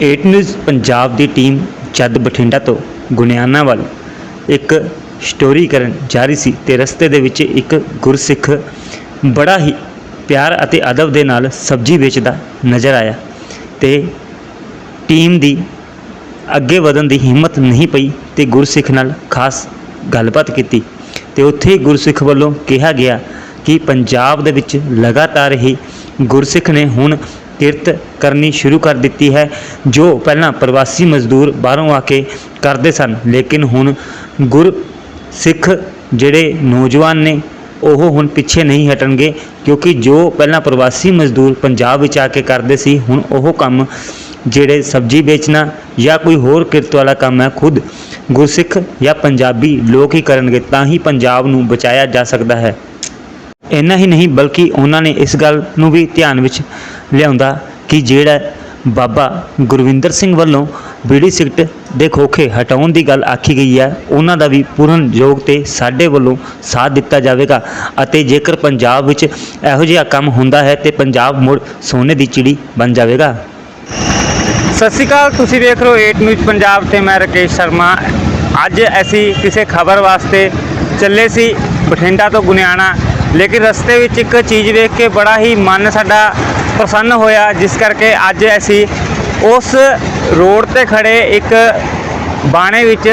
Eight news Punjab ਦੀ team ਜਦ ਬਠਿੰਡਾ ਤੋਂ ਗੁਨਿਆਣਾ ਵੱਲ ਇੱਕ ਸਟੋਰੀ ਕਰਨ ਜਾ ਰਹੀ ਸੀ ਤੇ ਰਸਤੇ ਦੇ ਵਿੱਚ ਇੱਕ ਗੁਰਸਿੱਖ ਬੜਾ ਹੀ ਪਿਆਰ ਅਤੇ ਅਦਬ ਦੇ ਨਾਲ ਸਬਜ਼ੀ ਵੇਚਦਾ ਨਜ਼ਰ ਆਇਆ ਤੇ ਟੀਮ ਦੀ ਅੱਗੇ ਵਧਣ ਦੀ ਹਿੰਮਤ ਨਹੀਂ ਪਈ ਤੇ ਗੁਰਸਿੱਖ ਨਾਲ ਖਾਸ ਗੱਲਬਾਤ ਕੀਤੀ ਤੇ ਉੱਥੇ ਗੁਰਸਿੱਖ ਵੱਲੋਂ ਕਿਹਾ ਗਿਆ ਕਿ ਪੰਜਾਬ ਦੇ ਵਿੱਚ ਲਗਾਤਾਰ ਹੀ ਗੁਰਸਿੱਖ ਨੇ ਹੁਣ ਕਿਰਤ ਕਰਨੀ ਸ਼ੁਰੂ ਕਰ ਦਿੱਤੀ ਹੈ, ਜੋ ਪਹਿਲਾਂ ਪ੍ਰਵਾਸੀ ਮਜ਼ਦੂਰ ਬਾਹਰੋਂ ਆ ਕੇ ਕਰਦੇ ਸਨ, ਲੇਕਿਨ ਹੁਣ ਗੁਰ ਸਿੱਖ ਜਿਹੜੇ ਨੌਜਵਾਨ ਨੇ, ਉਹ ਹੁਣ ਪਿੱਛੇ ਨਹੀਂ ਹਟਣਗੇ, ਕਿਉਂਕਿ ਜੋ ਪਹਿਲਾਂ ਪ੍ਰਵਾਸੀ ਮਜ਼ਦੂਰ ਪੰਜਾਬ ਵਿੱਚ ਆ ਕੇ ਕਰਦੇ ਸੀ, ਹੁਣ ਉਹ ਕੰਮ ਜਿਹੜੇ ਸਬਜ਼ੀ ਵੇਚਣਾ ਜਾਂ ਕੋਈ ਹੋਰ ਕਿਰਤ ਵਾਲਾ ਕੰਮ ਹੈ, ਖੁਦ ਗੁਰਸਿੱਖ ਜਾਂ ਪੰਜਾਬੀ ਲੋਕ ਹੀ ਕਰਨਗੇ, ਤਾਂ ਹੀ ਪੰਜਾਬ ਨੂੰ ਬਚਾਇਆ ਜਾ ਸਕਦਾ ਹੈ। ਇੰਨਾ ਹੀ ਨਹੀਂ, ਬਲਕਿ ਉਹਨਾਂ ਨੇ ਇਸ ਗੱਲ ਨੂੰ ਵੀ ਧਿਆਨ ਵਿੱਚ ਲਿਆਉਂਦਾ ਕਿ ਜਿਹੜਾ ਬਾਬਾ ਗੁਰਵਿੰਦਰ ਸਿੰਘ ਵੱਲੋਂ ਬੀੜੀ ਸਿਗਰਟ ਦੇ ਖੋਖੇ ਹਟਾਉਣ ਦੀ ਗੱਲ ਆਖੀ ਗਈ ਹੈ, ਉਹਨਾਂ ਦਾ ਵੀ ਪੂਰਨ ਯੋਗ ਤੇ ਸਾਡੇ ਵੱਲੋਂ ਸਾਥ ਦਿੱਤਾ ਜਾਵੇਗਾ। ਅਤੇ ਜੇਕਰ ਪੰਜਾਬ ਵਿੱਚ ਇਹੋ ਜਿਹਾ ਕੰਮ ਹੁੰਦਾ ਹੈ, ਤੇ ਪੰਜਾਬ ਮੁੜ ਸੋਨੇ ਦੀ ਚਿੜੀ ਬਣ ਜਾਵੇਗਾ। ਸਤਿ ਸ਼੍ਰੀ ਅਕਾਲ, ਤੁਸੀਂ ਵੇਖ ਰਹੇ ਹੋ 8 ਨਿਊਜ਼ ਪੰਜਾਬ ਤੇ ਮੈਂ ਰਕੇਸ਼ ਸ਼ਰਮਾ। ਅੱਜ ਅਸੀਂ ਕਿਸੇ ਖਬਰ ਵਾਸਤੇ ਚੱਲੇ ਸੀ, ਬਠਿੰਡਾ ਤੋਂ ਗੁਨਿਆਣਾ ਲੇਕਿਨ ਰਸਤੇ ਵਿੱਚ ਇੱਕ ਚੀਜ਼ ਵੇਖ ਕੇ ਬੜਾ ਹੀ ਮਨ ਸਾਡਾ ਪ੍ਰਸੰਨ ਹੋਇਆ, ਜਿਸ ਕਰਕੇ ਅੱਜ ਅਸੀਂ ਉਸ ਰੋਡ ਤੇ ਖੜੇ ਇੱਕ ਬਾਣੇ ਵਿੱਚ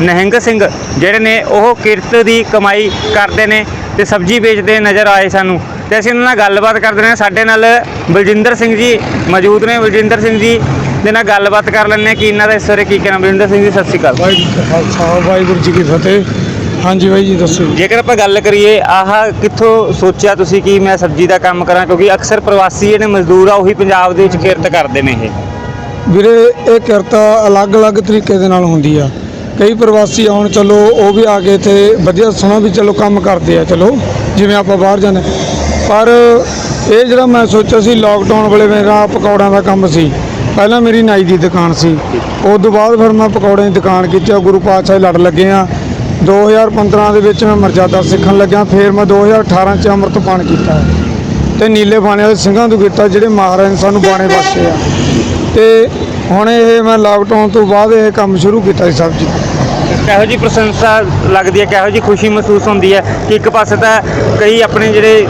ਨਹਿੰਗ ਸਿੰਘ, ਜਿਹੜੇ ਨੇ ਉਹ ਕਿਰਤ ਦੀ ਕਮਾਈ ਕਰਦੇ ਨੇ ਤੇ ਸਬਜ਼ੀ ਵੇਚਦੇ ਨਜ਼ਰ ਆਏ ਸਾਨੂੰ। ਤੇ ਅਸੀਂ ਉਹਨਾਂ ਨਾਲ ਗੱਲਬਾਤ ਕਰਦੇ ਨੇ ਸਾਡੇ ਨਾਲ ਬਲਜਿੰਦਰ ਸਿੰਘ ਜੀ ਮੌਜੂਦ ਨੇ। ਬਲਜਿੰਦਰ ਸਿੰਘ ਜੀ ਦੇ ਨਾਲ ਗੱਲਬਾਤ ਕਰ ਲੈਂਦੇ ਹਾਂ। ਕਿ ਇਹਨਾਂ ਦਾ ਇਸ ਬਾਰੇ ਕੀ ਕਹਿਣਾ? ਬਲਜਿੰਦਰ ਸਿੰਘ ਜੀ, ਸਤਿ ਸ਼੍ਰੀ ਅਕਾਲ। ਵਾਹਿਗੁਰੂ ਵਾਹਿਗੁਰੂ ਜੀ ਕੀ ਫਤਿਹ। ਹਾਂਜੀ ਬਾਈ ਜੀ ਦੱਸੋ ਜੀ। ਜੇਕਰ ਆਪਾਂ ਗੱਲ ਕਰੀਏ ਆਹ ਕਿੱਥੋਂ ਸੋਚਿਆ ਤੁਸੀਂ ਕਿ ਮੈਂ ਸਬਜ਼ੀ ਦਾ ਕੰਮ ਕਰਾਂ? ਕਿਉਂਕਿ ਅਕਸਰ ਪ੍ਰਵਾਸੀ ਜਿਹੜੇ ਮਜ਼ਦੂਰ ਆ ਉਹੀ ਪੰਜਾਬ ਦੇ ਵਿੱਚ ਕਿਰਤ ਕਰਦੇ ਨੇ ਇਹ। ਵੀਰੇ ਇਹ ਕਿਰਤ ਅਲੱਗ-ਅਲੱਗ ਤਰੀਕੇ ਦੇ ਨਾਲ ਹੁੰਦੀ ਆ। ਕਈ ਪ੍ਰਵਾਸੀ ਆਉਣ ਚਲੋ ਉਹ ਵੀ ਆ ਕੇ ਇੱਥੇ ਵਧੀਆ ਸੋਹਣਾ ਵੀ ਚਲੋ ਕੰਮ ਕਰਦੇ ਆ ਚਲੋ ਜਿਵੇਂ ਆਪਾਂ ਬਾਹਰ ਜਾਂਦੇ ਪਰ ਇਹ ਜਿਹੜਾ ਮੈਂ ਸੋਚਿਆ ਸੀ ਲੋਕਡਾਊਨ ਵੇਲੇ ਮੇਰਾ ਪਕੌੜਿਆਂ ਦਾ ਕੰਮ ਸੀ। ਪਹਿਲਾਂ ਮੇਰੀ ਨਾਈ ਦੀ ਦੁਕਾਨ ਸੀ। ਉਸ ਤੋਂ ਬਾਅਦ ਫਿਰ ਮੈਂ ਪਕੌੜਿਆਂ ਦੀ ਦੁਕਾਨ ਕੀਤੀ ਆ ਗੁਰੂ ਪਾਤਸ਼ਾਹ ਦੇ ਲੜ ਲੱਗੇ ਆ। 2015 ਦੇ ਵਿੱਚ ਮੈਂ ਮਰਜ਼ਾਦਾ ਸਿੱਖਣ ਲੱਗਿਆ, ਫਿਰ ਮੈਂ 2018 ਚ ਅੰਮ੍ਰਿਤਪਾਨ ਕੀਤਾ ਤੇ ਨੀਲੇ ਬਾਣੇ ਵਾਲੇ ਸਿੰਘਾਂ ਤੋਂ ਕੀਤਾ ਜਿਹੜੇ ਮਹਾਰਾਜ ਨੇ ਸਾਨੂੰ ਬਾਣੇ ਬਖਸ਼ੇ ਆ। ਤੇ ਹੁਣ ਇਹ ਮੈਂ ਲਾਕਡਾਊਨ ਤੋਂ ਬਾਅਦ ਇਹ ਕੰਮ ਸ਼ੁਰੂ ਕੀਤਾ ਸੀ ਸਬਜ਼ੀ ਕਿਹੋ ਜੀ ਪ੍ਰਸ਼ੰਸਾ ਲੱਗਦੀ ਹੈ, ਕਿਹੋ ਜੀ ਖੁਸ਼ੀ ਮਹਿਸੂਸ ਹੁੰਦੀ ਹੈ? ਕਿ ਇੱਕ ਪਾਸੇ ਤਾਂ ਕਈ ਆਪਣੇ ਜਿਹੜੇ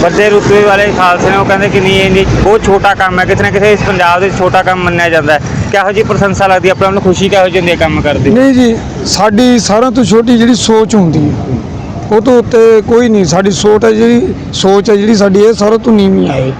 ਵੱਡੇ ਰੁਤਬੇ ਵਾਲੇ ਖਾਲਸੇ ਨੇ, ਉਹ ਕਹਿੰਦੇ ਕਿ ਨਹੀਂ, ਇਹ ਨਹੀਂ, ਬਹੁਤ ਛੋਟਾ ਕੰਮ ਹੈ, ਕਿਤੇ ਨਾ ਕਿਤੇ ਇਸ ਪੰਜਾਬ ਦੇ ਛੋਟਾ ਕੰਮ ਮੰਨਿਆ ਜਾਂਦਾ ਹੈ। ਕਿਹੋ ਜੀ ਪ੍ਰਸ਼ੰਸਾ ਲੱਗਦੀ ਹੈ? ਆਪਣੇ ਨੂੰ ਖੁਸ਼ੀ ਕਿਹੋ ਜਿਹੀ ਹੁੰਦੀ ਹੈ ਕੰਮ ਕਰਦੇ? ਨਹੀਂ ਜੀ, ਸਾਡੀ ਸਾਰਿਆਂ ਤੋਂ ਛੋਟੀ ਜਿਹੜੀ ਸੋਚ ਹੁੰਦੀ ਹੈ, ਉਹ ਤੋਂ ਉੱਤੇ ਕੋਈ ਨਹੀਂ। ਸਾਡੀ ਸੋਚ ਹੈ ਜਿਹੜੀ, ਸੋਚ ਹੈ ਜਿਹੜੀ ਸਾਡੀ, ਇਹ ਸਾਰਿਆਂ ਤੋਂ ਨੀਵੀਂ ਆਏ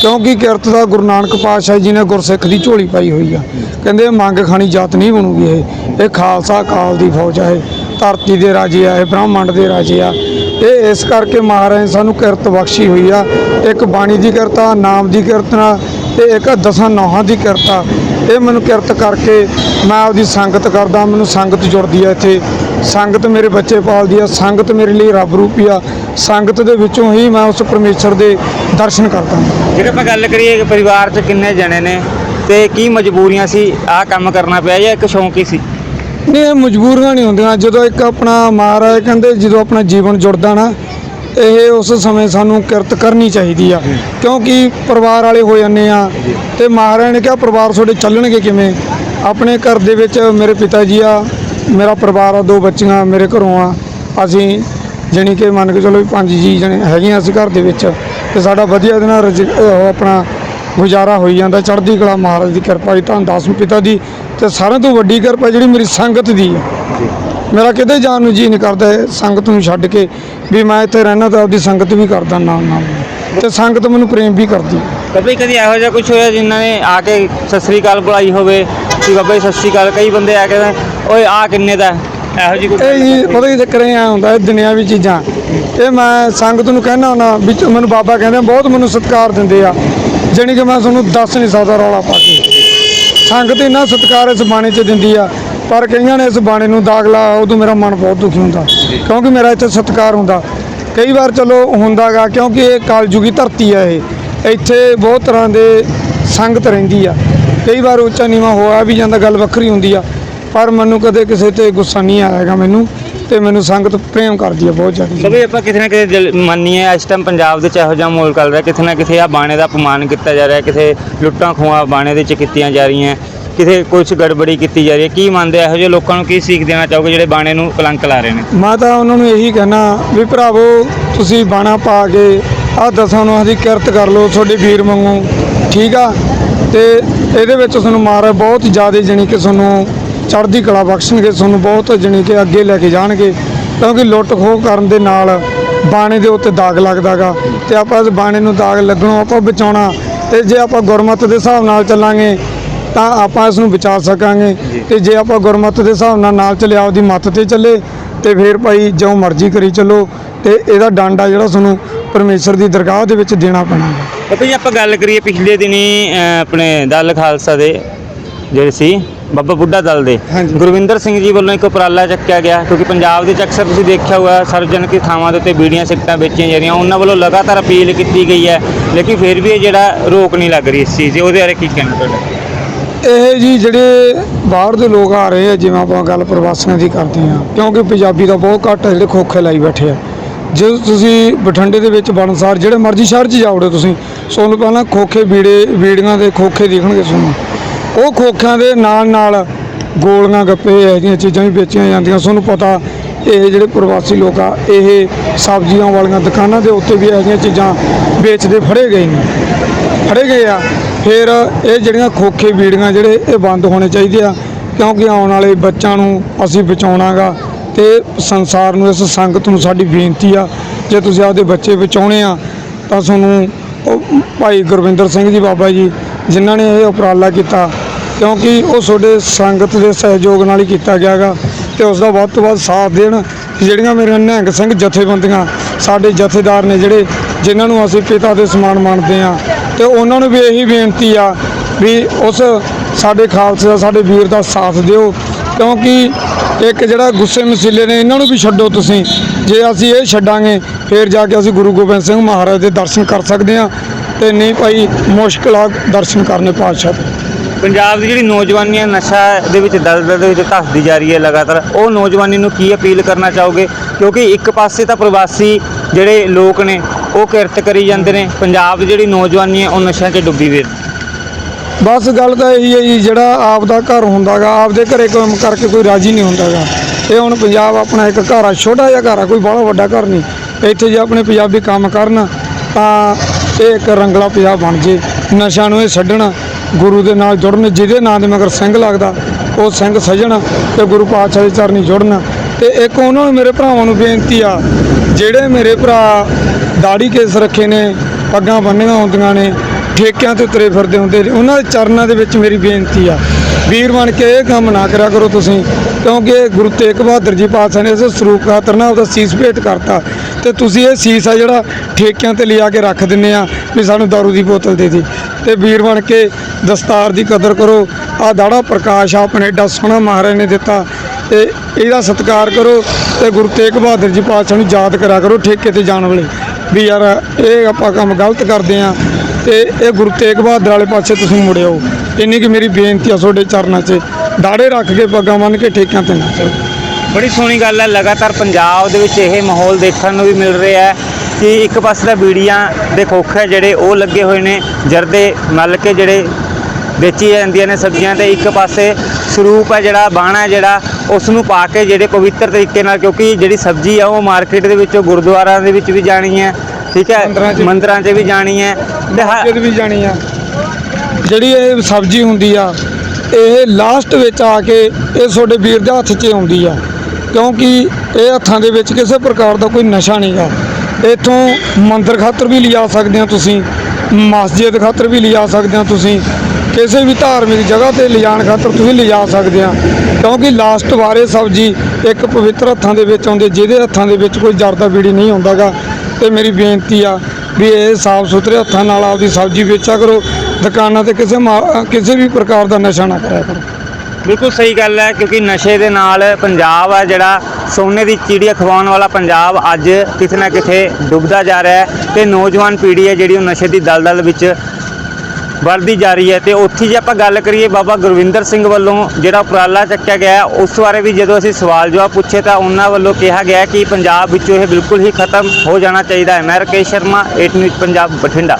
ਕਿਉਂਕਿ ਕਿਰਤ ਦਾ ਗੁਰੂ ਨਾਨਕ ਪਾਤਸ਼ਾਹ ਜੀ ਨੇ ਗੁਰਸਿੱਖ ਦੀ ਝੋਲੀ ਪਾਈ ਹੋਈ ਆ। ਕਹਿੰਦੇ ਇਹ ਮੰਗ ਖਾਣੀ ਜਾਤ ਨਹੀਂ ਬਣੂਗੀ ਇਹ। ਇਹ ਖਾਲਸਾ ਕਾਲ ਦੀ ਫੌਜ ਆ ਇਹ। ਧਰਤੀ ਦੇ ਰਾਜੇ ਆ, ਇਹ ਬ੍ਰਹਮੰਡ ਦੇ ਰਾਜੇ ਆ। ਇਹ ਇਸ ਕਰਕੇ ਮਹਾਰਾਜ ਨੇ ਸਾਨੂੰ ਕਿਰਤ ਬਖਸ਼ੀ ਹੋਈ ਆ। ਇੱਕ ਬਾਣੀ ਦੀ ਕਿਰਤ ਆ, ਨਾਮ ਦੀ ਕਿਰਤ ਨਾਲ, ਤੇ ਇੱਕ ਦਸਾਂ ਨੌਹਾਂ ਦੀ ਕਿਰਤ ਆ। ਇਹ ਮੈਨੂੰ ਕਿਰਤ ਕਰਕੇ ਮੈਂ ਆਪਦੀ ਸੰਗਤ ਕਰਦਾ ਮੈਨੂੰ ਸੰਗਤ ਜੁੜਦੀ ਆ ਇੱਥੇ। ਸੰਗਤ ਮੇਰੇ ਬੱਚੇ ਪਾਲਦੀ ਆ ਸੰਗਤ ਮੇਰੇ ਲਈ ਰੱਬ ਰੂਪੀ ਆ। ਸੰਗਤ ਦੇ ਵਿੱਚੋਂ ਹੀ ਮੈਂ ਉਸ ਪਰਮੇਸ਼ਰ ਦੇ ਦਰਸ਼ਨ ਕਰਦਾ ਜਿਹੜੇ ਆਪਾਂ ਗੱਲ ਕਰੀਏ ਕਿ ਪਰਿਵਾਰ 'ਚ ਕਿੰਨੇ ਜਣੇ ਨੇ ਤੇ ਕੀ ਮਜਬੂਰੀਆਂ ਸੀ ਆਹ ਕੰਮ ਕਰਨਾ ਪਿਆ ਜਾਂ ਇੱਕ ਸ਼ੌਂਕ ਹੀ ਸੀ? ਨਹੀਂ ਇਹ ਮਜਬੂਰੀਆਂ ਨਹੀਂ ਹੁੰਦੀਆਂ। ਜਦੋਂ ਇੱਕ ਆਪਣਾ ਮਹਾਰਾਜ ਕਹਿੰਦੇ ਜਦੋਂ ਆਪਣਾ ਜੀਵਨ ਜੁੜਦਾ ਨਾ ਇਹ ਉਸ ਸਮੇਂ ਸਾਨੂੰ ਕਿਰਤ ਕਰਨੀ ਚਾਹੀਦੀ ਆ। ਕਿਉਂਕਿ ਪਰਿਵਾਰ ਵਾਲੇ ਹੋ ਜਾਂਦੇ ਆ ਤੇ ਮਹਾਰਾਜ ਨੇ ਕਿਹਾ ਪਰਿਵਾਰ ਤੁਹਾਡੇ ਚੱਲਣਗੇ ਕਿਵੇਂ? ਆਪਣੇ ਘਰ ਦੇ ਵਿੱਚ ਮੇਰੇ ਪਿਤਾ ਜੀ ਆ ਮੇਰਾ ਪਰਿਵਾਰ ਆ ਦੋ ਬੱਚੀਆਂ ਮੇਰੇ ਘਰੋਂ ਆ। ਅਸੀਂ ਜਾਣੀ ਕਿ ਮੰਨ ਕੇ ਚਲੋ ਪੰਜ ਜੀ ਜਣੇ ਹੈਗੇ ਆ ਅਸੀਂ ਘਰ ਦੇ ਵਿੱਚ ਤੇ ਸਾਡਾ ਵਧੀਆ ਇਹਦੇ ਨਾਲ ਆਪਣਾ ਗੁਜ਼ਾਰਾ ਹੋਈ ਜਾਂਦਾ। ਚੜ੍ਹਦੀ ਕਲਾ ਮਹਾਰਾਜ ਦੀ ਕਿਰਪਾ ਜੀ ਧੰਨ ਦਾਸ ਪਿਤਾ ਦੀ ਤੇ ਸਾਰਿਆਂ ਤੋਂ ਵੱਡੀ ਕਿਰਪਾ ਜਿਹੜੀ ਮੇਰੀ ਸੰਗਤ ਦੀ ਹੈ ਮੇਰਾ ਕਿਤੇ ਜਾਣ ਨੂੰ ਜੀ ਨਹੀਂ ਕਰਦਾ ਇਹ ਸੰਗਤ ਨੂੰ ਛੱਡ ਕੇ ਵੀ ਮੈਂ ਇੱਥੇ ਰਹਿਣਾ ਤਾਂ ਆਪਦੀ ਸੰਗਤ ਵੀ ਕਰਦਾ ਨਾਲ ਨਾਲ। ਤੇ ਸੰਗਤ ਮੈਨੂੰ ਪ੍ਰੇਮ ਵੀ ਕਰਦੀ। ਕਦੇ ਕਦੀ ਇਹੋ ਜਿਹਾ ਕੁਝ ਹੋਇਆ ਜਿਨ੍ਹਾਂ ਨੇ ਆ ਕੇ ਸਤਿ ਸ੍ਰੀ ਅਕਾਲ ਬੁਲਾਈ ਹੋਵੇ ਕਿ ਬਾਬਾ ਜੀ ਸਤਿ ਸ੍ਰੀ ਅਕਾਲ ਕਈ ਬੰਦੇ ਆ ਕੇ ਓਏ ਆ ਕਿੰਨੇ ਦਾ? ਹੈ?" ਇਹੋ ਜਿਹੀ ਕੋਈ ਇਹ ਜੀ ਪਤਾ ਹੀ ਚੱਕਰ ਇਹ ਹੁੰਦਾ ਇਹ ਦੁਨਿਆਵੀ ਚੀਜ਼ਾਂ। ਇਹ ਮੈਂ ਸੰਗਤ ਨੂੰ ਕਹਿਣਾ ਹੁੰਦਾ ਵਿੱਚ ਮੈਨੂੰ ਬਾਬਾ ਕਹਿੰਦੇ ਆ, ਬਹੁਤ ਮੈਨੂੰ ਸਤਿਕਾਰ ਦਿੰਦੇ ਆ। ਜਾਣੀ ਕਿ ਮੈਂ ਤੁਹਾਨੂੰ ਦੱਸ ਨਹੀਂ ਸਕਦਾ ਰੌਲਾ ਪਾ ਕੇ। ਸੰਗਤ ਇੰਨਾ ਸਤਿਕਾਰ ਇਸ ਬਾਣੇ 'ਚ ਦਿੰਦੀ ਆ ਪਰ ਕਈਆਂ ਨੇ ਇਸ ਬਾਣੇ ਨੂੰ ਦਾਖਲਾ ਉਦੋਂ ਮੇਰਾ ਮਨ ਬਹੁਤ ਦੁਖੀ ਹੁੰਦਾ। ਕਿਉਂਕਿ ਮੇਰਾ ਇੱਥੇ ਸਤਿਕਾਰ ਹੁੰਦਾ। ਕਈ ਵਾਰ ਚਲੋ ਹੁੰਦਾਗਾ ਕਿਉਂਕਿ ਇਹ ਕਲਯੁਗੀ ਧਰਤੀ ਆ ਇਹ। ਇੱਥੇ ਬਹੁਤ ਤਰ੍ਹਾਂ ਦੇ ਸੰਗਤ ਰਹਿੰਦੀ ਆ। ਕਈ ਵਾਰ ਉੱਚਾ ਨੀਵਾਂ ਹੋਇਆ ਵੀ ਜਾਂਦਾ ਗੱਲ ਵੱਖਰੀ ਹੁੰਦੀ ਆ। ਪਰ ਮੈਨੂੰ ਕਦੇ ਕਿਸੇ ਤੇ ਗੁੱਸਾ ਨਹੀਂ ਆਏਗਾ ਮੈਨੂੰ ਤੇ ਮੈਨੂੰ ਸੰਗਤ ਪ੍ਰੇਮ ਕਰਦੀ ਆ ਬਹੁਤ ਜ਼ਿਆਦਾ। ਕਦੇ ਆਪਾਂ ਕਿਤੇ ਨਾ ਕਿਤੇ ਮੰਨੀਏ ਇਸ ਟਾਈਮ ਪੰਜਾਬ ਦੇ ਚ ਇਹੋ ਜਿਹਾ ਮਾਹੌਲ ਚੱਲ ਰਿਹਾ ਕਿਤੇ ਨਾ ਕਿਤੇ ਆ ਬਾਣੇ ਦਾ ਅਪਮਾਨ ਕੀਤਾ ਜਾ ਰਿਹਾ ਕਿਤੇ ਲੁੱਟਾਂ ਖੋਹਾਂ ਬਾਣੇ ਦੇ ਚ ਕੀਤੀਆਂ ਜਾ ਰਹੀਆਂ। ਕਿਤੇ ਕੁਝ ਗੜਬੜੀ ਕੀਤੀ ਜਾ ਰਹੀ ਹੈ? ਕੀ ਮੰਨਦੇ ਆ? ਇਹੋ ਜਿਹੇ ਲੋਕਾਂ ਨੂੰ ਕੀ ਸੀਖ ਦੇਣਾ ਚਾਹੋਗੇ ਜਿਹੜੇ ਬਾਣੇ ਨੂੰ ਕਲੰਕ ਲਾ ਰਹੇ ਨੇ? ਮੈਂ ਤਾਂ ਉਹਨਾਂ ਨੂੰ ਇਹੀ ਕਹਿਣਾ ਵੀ ਭਰਾਵੋ, ਤੁਸੀਂ ਬਾਣਾ ਪਾ ਕੇ ਆਹ ਦਸਾਂ ਨੂੰ ਦੀ ਕਿਰਤ ਕਰ ਲਓ ਤੁਹਾਡੇ ਵੀਰ ਵਾਂਗੂ, ਠੀਕ ਆ? ਤੇ ਇਹਦੇ ਵਿੱਚ ਤੁਹਾਨੂੰ ਮਾਰ ਬਹੁਤ ਜ਼ਿਆਦਾ ਜਣੀ ਕਿ ਤੁਹਾਨੂੰ ਚੜ੍ਹਦੀ ਕਲਾ ਬਖਸ਼ਣਗੇ, ਤੁਹਾਨੂੰ ਬਹੁਤ ਜਣੀ ਕਿ ਅੱਗੇ ਲੈ ਕੇ ਜਾਣਗੇ। ਕਿਉਂਕਿ ਲੁੱਟ ਖੋਹ ਕਰਨ ਦੇ ਨਾਲ ਬਾਣੇ ਦੇ ਉੱਤੇ ਦਾਗ ਲੱਗਦਾਗਾ ਤੇ ਆਪਾਂ ਇਸ ਬਾਣੇ ਨੂੰ ਦਾਗ ਲੱਗਣੋਂ ਆਪਾਂ ਬਚਾਉਣਾ, ਤੇ ਜੇ ਆਪਾਂ ਗੁਰਮਤ ਦੇ ਹਿਸਾਬ ਨਾਲ ਚੱਲਾਂਗੇ ਤਾਂ ਆਪਾਂ ਇਸ ਨੂੰ ਬਚਾ ਸਕਾਂਗੇ ਤੇ ਜੇ ਆਪਾਂ ਗੁਰਮਤ ਦੇ ਹਿਸਾਬ ਨਾਲ ਨਾਲ ਚੱਲੇ ਆਪਦੀ ਮੱਤ ਤੇ ਚੱਲੇ ਤੇ ਫਿਰ ਭਾਈ ਜੋ ਮਰਜ਼ੀ ਕਰੀ ਚੱਲੋ ਤੇ ਇਹਦਾ ਡੰਡ ਜਿਹੜਾ ਤੁਹਾਨੂੰ ਪਰਮੇਸ਼ਰ ਦੀ ਦਰਗਾਹ ਦੇ ਵਿੱਚ ਦੇਣਾ ਪੈਣਾ। ਬਾਬਾ ਜੀ ਆਪਾਂ ਗੱਲ ਕਰੀਏ ਪਿਛਲੇ ਦਿਨੀ ਆਪਣੇ ਦਲ ਖਾਲਸਾ ਦੇ ਜਿਹੜੇ ਸੀ ਬਾਬਾ ਬੁੱਢਾ ਦਲ ਦੇ। ਗੁਰਵਿੰਦਰ ਸਿੰਘ ਜੀ ਵੱਲੋਂ ਇੱਕ ਉਪਰਾਲਾ ਚੱਕਿਆ ਗਿਆ ਕਿਉਂਕਿ ਪੰਜਾਬ ਦੇ ਵਿੱਚ ਅਕਸਰ ਤੁਸੀਂ ਦੇਖਿਆ ਹੋਇਆ ਸਰਜਨਕ ਥਾਵਾਂ ਦੇ ਉੱਤੇ ਬੀੜੀਆਂ ਸਿਗਰਟਾਂ ਵੇਚੀਆਂ ਜਾ ਰਹੀਆਂ ਉਹਨਾਂ ਵੱਲੋਂ ਲਗਾਤਾਰ ਅਪੀਲ ਕੀਤੀ ਗਈ ਹੈ ਲੇਕਿਨ ਫਿਰ ਵੀ ਇਹ ਜਿਹੜਾ ਰੋਕ ਨਹੀਂ ਲੱਗ ਰਹੀ ਇਸ ਚੀਜ਼ ਦੀ ਉਹਦੇ ਬਾਰੇ ਕੀ ਕਹਿਣਾ ਤੁਹਾਡਾ? ਇਹ ਜੀ ਜਿਹੜੇ ਬਾਹਰ ਦੇ ਲੋਕ ਆ ਰਹੇ ਆ, ਜਿਵੇਂ ਆਪਾਂ ਗੱਲ ਪ੍ਰਵਾਸੀਆਂ ਦੀ ਕਰਦੇ ਆ ਕਿਉਂਕਿ ਪੰਜਾਬੀ ਦਾ ਬਹੁਤ ਘੱਟ ਆ ਜਿਹੜੇ ਖੋਖੇ ਲਾਈ ਬੈਠੇ ਆ। ਜੇ ਤੁਸੀਂ ਬਠਿੰਡੇ ਦੇ ਵਿੱਚ ਬਣਸਾਰ ਜਿਹੜੇ ਮਰਜ਼ੀ ਸ਼ਹਿਰ 'ਚ ਜਾਓੜੇ ਤੁਸੀਂ ਤੁਹਾਨੂੰ ਪਹਿਲਾਂ ਖੋਖੇ ਬੀੜੇ, ਬੀੜੀਆਂ ਦੇ ਖੋਖੇ ਦਿਖਣਗੇ ਤੁਹਾਨੂੰ। ਉਹ ਖੋਖਿਆਂ ਦੇ ਨਾਲ ਨਾਲ ਗੋਲੀਆਂ, ਗੱਪੇ ਇਹੋ ਜਿਹੀਆਂ ਚੀਜ਼ਾਂ ਵੀ ਵੇਚੀਆਂ ਜਾਂਦੀਆਂ। ਤੁਹਾਨੂੰ ਪਤਾ ਇਹ ਜਿਹੜੇ ਪ੍ਰਵਾਸੀ ਲੋਕ ਆ, ਇਹ ਸਬਜ਼ੀਆਂ ਵਾਲੀਆਂ ਦੁਕਾਨਾਂ ਦੇ ਉੱਤੇ ਵੀ ਇਹੋ ਜਿਹੀਆਂ ਚੀਜ਼ਾਂ ਵੇਚਦੇ ਫੜੇ ਗਏ ਨੇ। ਫੜੇ ਗਏ ਆ। ਫਿਰ ਇਹ ਜਿਹੜੀਆਂ ਖੋਖੇ ਬੀੜੀਆਂ ਜਿਹੜੇ ਇਹ ਬੰਦ ਹੋਣੇ ਚਾਹੀਦੇ ਆ, ਕਿਉਂਕਿ ਆਉਣ ਵਾਲੇ ਬੱਚਿਆਂ ਨੂੰ ਅਸੀਂ ਬਚਾਉਣਾਗਾ ਤੇ ਸੰਸਾਰ ਨੂੰ ਇਸ ਸੰਗਤ ਨੂੰ ਸਾਡੀ ਬੇਨਤੀ ਆ, ਜੇ ਤੁਸੀਂ ਆਪਦੇ ਬੱਚੇ ਬਚਾਉਣੇ ਆ, ਤਾਂ ਤੁਹਾਨੂੰ ਉਹ ਭਾਈ ਗੁਰਵਿੰਦਰ ਸਿੰਘ ਜੀ ਬਾਬਾ ਜੀ, ਜਿਨ੍ਹਾਂ ਨੇ ਇਹ ਉਪਰਾਲਾ ਕੀਤਾ, ਕਿਉਂਕਿ ਉਹ ਤੁਹਾਡੇ ਸੰਗਤ ਦੇ ਸਹਿਯੋਗ ਨਾਲ ਹੀ ਕੀਤਾ ਗਿਆਗਾ ਤੇ ਉਸ ਦਾ ਵੱਧ ਤੋਂ ਵੱਧ ਸਾਥ ਦੇਣ, ਜਿਹੜੀਆਂ ਮੇਰੀਆਂ ਨਿਹੰਗ ਸਿੰਘ ਜਥੇਬੰਦੀਆਂ, ਸਾਡੇ ਜਥੇਦਾਰ ਨੇ ਜਿਹੜੇ ਜਿਨ੍ਹਾਂ ਨੂੰ ਅਸੀਂ ਪਿਤਾ ਦੇ ਸਮਾਨ ਮੰਨਦੇ ਆ ਤੇ ਉਹਨਾਂ ਨੂੰ ਵੀ ਇਹੀ ਬੇਨਤੀ ਆ ਵੀ ਉਸ ਸਾਡੇ ਖਾਲਸੇ ਦਾ, ਸਾਡੇ ਵੀਰ ਦਾ ਸਾਥ ਦਿਓ। ਕਿਉਂਕਿ ਇੱਕ ਜਿਹੜਾ ਗੁੱਸੇ ਮਸੀਲੇ ਨੇ, ਇਹਨਾਂ ਨੂੰ ਵੀ ਛੱਡੋ ਤੁਸੀਂ। ਜੇ ਅਸੀਂ ਇਹ ਛੱਡਾਂਗੇ, ਫਿਰ ਜਾ ਕੇ ਅਸੀਂ ਗੁਰੂ ਗੋਬਿੰਦ ਸਿੰਘ ਮਹਾਰਾਜ ਦੇ ਦਰਸ਼ਨ ਕਰ ਸਕਦੇ ਹਾਂ। ਤੇ ਨਹੀਂ ਭਾਈ ਮੁਸ਼ਕਲ ਆ ਦਰਸ਼ਨ ਕਰਨੇ ਪਾਤਸ਼ਾਹ ਪੰਜਾਬ ਦੀ ਜਿਹੜੀ ਨੌਜਵਾਨੀ ਹੈ ਨਸ਼ਾ ਦੇ ਵਿੱਚ, ਦਲਦਲ ਦੇ ਵਿੱਚ ਧੱਸਦੀ ਜਾ ਰਹੀ ਹੈ ਲਗਾਤਾਰ, ਉਹ ਨੌਜਵਾਨੀ ਨੂੰ ਕੀ ਅਪੀਲ ਕਰਨਾ ਚਾਹੋਗੇ? ਕਿਉਂਕਿ ਇੱਕ ਪਾਸੇ ਤਾਂ ਪ੍ਰਵਾਸੀ ਜਿਹੜੇ ਲੋਕ ਨੇ ਉਹ ਕਿਰਤ ਕਰੀ ਜਾਂਦੇ ਨੇ। ਪੰਜਾਬ ਦੀ ਜਿਹੜੀ ਨੌਜਵਾਨੀ ਹੈ, ਉਹ ਨਸ਼ਿਆਂ 'ਚ ਡੁੱਬੀ ਵੀ ਹੈ। ਬਸ ਗੱਲ ਤਾਂ ਇਹੀ ਹੈ ਜੀ, ਜਿਹੜਾ ਆਪ ਦਾ ਘਰ ਹੁੰਦਾਗਾ ਆਪਦੇ ਘਰੇ ਕੰਮ ਕਰਕੇ ਕੋਈ ਰਾਜੀ ਨਹੀਂ ਹੁੰਦਾਗਾ ਇਹ ਹੁਣ ਪੰਜਾਬ ਆਪਣਾ ਇੱਕ ਘਰ ਆ, ਛੋਟਾ ਜਿਹਾ ਘਰ ਆ, ਕੋਈ ਬੜਾ ਵੱਡਾ ਘਰ ਨਹੀਂ। ਇੱਥੇ ਜੇ ਆਪਣੇ ਪੰਜਾਬੀ ਕੰਮ ਕਰਨ, ਤਾਂ ਇਹ ਇੱਕ ਰੰਗਲਾ ਪੰਜਾਬ ਬਣ ਜੇ। ਨਸ਼ਾ ਨੂੰ ਇਹ ਛੱਡਣ, ਗੁਰੂ ਦੇ ਨਾਲ ਜੁੜਨ, ਜਿਹਦੇ ਨਾਂ ਦੇ ਮਗਰ ਸਿੰਘ ਲੱਗਦਾ, ਉਹ ਸਿੰਘ ਸਜਣ ਤੇ ਗੁਰੂ ਪਾਤਸ਼ਾਹ ਦੇ ਚਰਨੀ ਜੁੜਨ। ਤੇ ਇੱਕ ਉਹਨਾਂ ਨੂੰ ਮੇਰੇ ਭਰਾਵਾਂ ਨੂੰ ਬੇਨਤੀ ਆ, ਜਿਹੜੇ ਮੇਰੇ ਭਰਾ ਦਾੜੀ ਕੇਸ ਰੱਖੇ ਨੇ, ਪੱਗਾਂ ਬੰਨੀਆਂ ਹੁੰਦੀਆਂ ਨੇ, ਠੇਕਿਆਂ ਤੇ ਉਤਰੇ ਫਿਰਦੇ ਹੁੰਦੇ ਨੇ। ਉਹਨਾਂ ਦੇ ਚਰਨਾਂ ਦੇ ਵਿੱਚ ਮੇਰੀ ਬੇਨਤੀ ਆ। ਵੀਰ ਬਣ ਕੇ ਇਹ ਕੰਮ ਨਾ ਕਰਿਆ ਕਰੋ ਤੁਸੀਂ, ਕਿਉਂਕਿ ਗੁਰੂ ਤੇਗ ਬਹਾਦਰ ਜੀ ਪਾਤਸ਼ਾਹ ਨੇ ਇਸ ਸਰੂਪ ਖਾਤਰ ਨਾ ਉਹਦਾ ਸੀਸ ਭੇਟ ਕਰਤਾ। ਤੇ ਤੁਸੀਂ ਇਹ ਸੀਸ ਆ ਜਿਹੜਾ ਠੇਕਿਆਂ ਤੇ ਲਿਆ ਕੇ ਰੱਖ ਦਿੰਨੇ ਆ ਵੀ ਸਾਨੂੰ ਦਾਰੂ ਦੀ ਬੋਤਲ ਦੇ ਦੀ। ਤੇ ਵੀਰ ਬਣ ਕੇ ਦਸਤਾਰ ਦੀ ਕਦਰ ਕਰੋ। ਆ ਦਾੜਾ ਪ੍ਰਕਾਸ਼ ਆ ਆਪਣੇ ਏਡਾ ਸੋਹਣਾ ਮਹਾਰਾਜ ਨੇ ਦਿੱਤਾ। ਤੇ ਇਹਦਾ ਸਤਿਕਾਰ ਕਰੋ ਤੇ ਗੁਰੂ ਤੇਗ ਬਹਾਦਰ ਜੀ ਪਾਤਸ਼ਾਹ ਨੂੰ ਯਾਦ ਕਰਿਆ ਕਰੋ ਠੇਕੇ ਤੇ ਜਾਣ ਵਾਲੇ। ਵੀ ਯਾਰ ਇਹ ਆਪਾਂ ਕੰਮ ਗਲਤ ਕਰਦੇ ਆ ਤੇ ਇਹ ਗੁਰੂ ਤੇਗ ਬਹਾਦਰ ਵਾਲੇ ਪਾਸੇ ਤੁਸੀਂ ਮੁੜਿਓ ਇੰਨੀ ਕਿ ਮੇਰੀ ਬੇਨਤੀ ਆ ਤੁਹਾਡੇ ਚਰਨਾਂ 'ਚ। ਦਾੜੇ ਰੱਖ ਕੇ ਪੱਗਾਂ ਬੰਨ੍ਹ ਕੇ ਠੇਕਿਆਂ ਤੇ ਨਾ ਚੱਲੋ। ਬੜੀ ਸੋਹਣੀ ਗੱਲ ਹੈ ਲਗਾਤਾਰ ਪੰਜਾਬ ਦੇ ਵਿੱਚ ਇਹ ਮਾਹੌਲ ਦੇਖਣ ਨੂੰ ਵੀ ਮਿਲ ਰਿਹਾ ਹੈ ਕਿ ਇੱਕ ਪਾਸੇ ਤਾਂ ਬੀੜੀਆਂ ਦੇ ਖੋਖੇ ਜਿਹੜੇ ਉਹ ਲੱਗੇ ਹੋਏ ਨੇ, ਜਰਦੇ ਮਲ ਕੇ ਜਿਹੜੇ ਵੇਚੀ ਜਾਂਦੀਆਂ ਨੇ ਸਬਜ਼ੀਆਂ ਤੇ ਇੱਕ ਪਾਸੇ ਸਰੂਪ ਹੈ ਜਿਹੜਾ, ਬਾਣਾ ਹੈ ਜਿਹੜਾ ਉਸ ਨੂੰ ਪਾ ਕੇ ਜਿਹੜੇ ਪਵਿੱਤਰ ਤਰੀਕੇ ਨਾਲ ਕਿਉਂਕਿ ਜਿਹੜੀ ਸਬਜ਼ੀ ਆ ਉਹ ਮਾਰਕੀਟ ਦੇ ਵਿੱਚੋਂ ਗੁਰਦੁਆਰਿਆਂ ਦੇ ਵਿੱਚ ਵੀ ਜਾਣੀ ਹੈ ਠੀਕ ਹੈ? ਮੰਦਿਰਾਂ 'ਚ। 'ਚ ਵੀ ਜਾਣੀ ਹੈ। ਤੇ ਹ- ਜਦ ਵੀ ਜਾਣੀ ਆ। ਜਿਹੜੀ ਇਹ ਸਬਜ਼ੀ ਹੁੰਦੀ ਆ ਇਹ ਲਾਸਟ ਵਿੱਚ ਆ ਕੇ ਇਹ ਤੁਹਾਡੇ ਵੀਰ ਦੇ ਹੱਥ 'ਚ ਆਉਂਦੀ ਆ। ਕਿਉਂਕਿ ਇਹ ਹੱਥਾਂ ਦੇ ਵਿੱਚ ਕਿਸੇ ਪ੍ਰਕਾਰ ਦਾ ਕੋਈ ਨਸ਼ਾ ਨਹੀਂਗਾ ਇਥੋਂ ਮੰਦਰ ਖਾਤਰ ਵੀ ਲਿਜਾ ਸਕਦੇ ਹੋ ਤੁਸੀਂ ਮਸਜਿਦ ਖਾਤਰ ਵੀ ਲਿਜਾ ਸਕਦੇ ਹੋ ਤੁਸੀਂ ਕਿਸੇ ਵੀ ਧਾਰਮਿਕ ਜਗ੍ਹਾ ਤੇ ਲਿਜਾਣ ਖਾਤਰ ਤੁਸੀਂ ਲਿਜਾ ਸਕਦੇ ਆ। ਕਿਉਂਕਿ ਲਾਸਟ ਵਾਰੇ ਸਬਜ਼ੀ ਇੱਕ ਪਵਿੱਤਰ ਹੱਥਾਂ ਦੇ ਵਿੱਚ ਆਉਂਦੇ, ਜਿਹਦੇ ਹੱਥਾਂ ਦੇ ਵਿੱਚ ਕੋਈ ਜਰਦਾ ਬੀੜੀ ਨਹੀਂ ਹੁੰਦਾਗਾ। ਤੇ ਮੇਰੀ ਬੇਨਤੀ ਆ ਵੀ ਇਹ ਸਾਫ਼ ਸੁਥਰੇ ਹੱਥਾਂ ਨਾਲ ਆਪਦੀ ਸਬਜ਼ੀ ਵੇਚਿਆ ਕਰੋ। ਦੁਕਾਨਾਂ ਤੇ ਕਿਸੇ ਮਾ- ਕਿਸੇ ਵੀ ਪ੍ਰਕਾਰ ਦਾ ਨਸ਼ਾ ਨਾ ਕਰਿਆ ਕਰੋ। ਬਿਲਕੁਲ ਸਹੀ ਗੱਲ ਹੈ, ਕਿਉਂਕਿ ਨਸ਼ੇ ਦੇ ਨਾਲ ਪੰਜਾਬ ਆ ਜਿਹੜਾ ਸੋਨੇ ਦੀ ਚਿੜੀਆ ਖਵਾਉਣ ਵਾਲਾ ਪੰਜਾਬ ਅੱਜ ਕਿਤੇ ਨਾ ਕਿਤੇ ਡੁੱਬਦਾ ਜਾ ਰਿਹਾ ਹੈ। ਤੇ ਨੌਜਵਾਨ ਪੀੜ੍ਹੀ ਹੈ ਜਿਹੜੀ ਉਹ ਨਸ਼ੇ ਦੀ ਦਲਦਲ ਵਿੱਚ ਵੱਧਦੀ ਜਾ ਰਹੀ ਹੈ ਤੇ ਉੱਥੇ ਜੇ ਆਪਾਂ ਗੱਲ ਕਰੀਏ ਬਾਬਾ ਗੁਰਵਿੰਦਰ ਸਿੰਘ ਵੱਲੋਂ ਜਿਹੜਾ ਉਪਰਾਲਾ ਚੱਕਿਆ ਗਿਆ ਉਸ ਬਾਰੇ ਵੀ ਜਦੋਂ ਅਸੀਂ ਸਵਾਲ ਜਵਾਬ ਪੁੱਛੇ ਤਾਂ ਉਹਨਾਂ ਵੱਲੋਂ ਕਿਹਾ ਗਿਆ ਕਿ ਪੰਜਾਬ ਵਿੱਚੋਂ ਇਹ ਬਿਲਕੁਲ ਹੀ ਖਤਮ ਹੋ ਜਾਣਾ ਚਾਹੀਦਾ ਹੈ। ਮੈਂ ਰਕੇਸ਼ ਸ਼ਰਮਾ, 8 ਨਿਊਜ਼ ਪੰਜਾਬ, ਬਠਿੰਡਾ।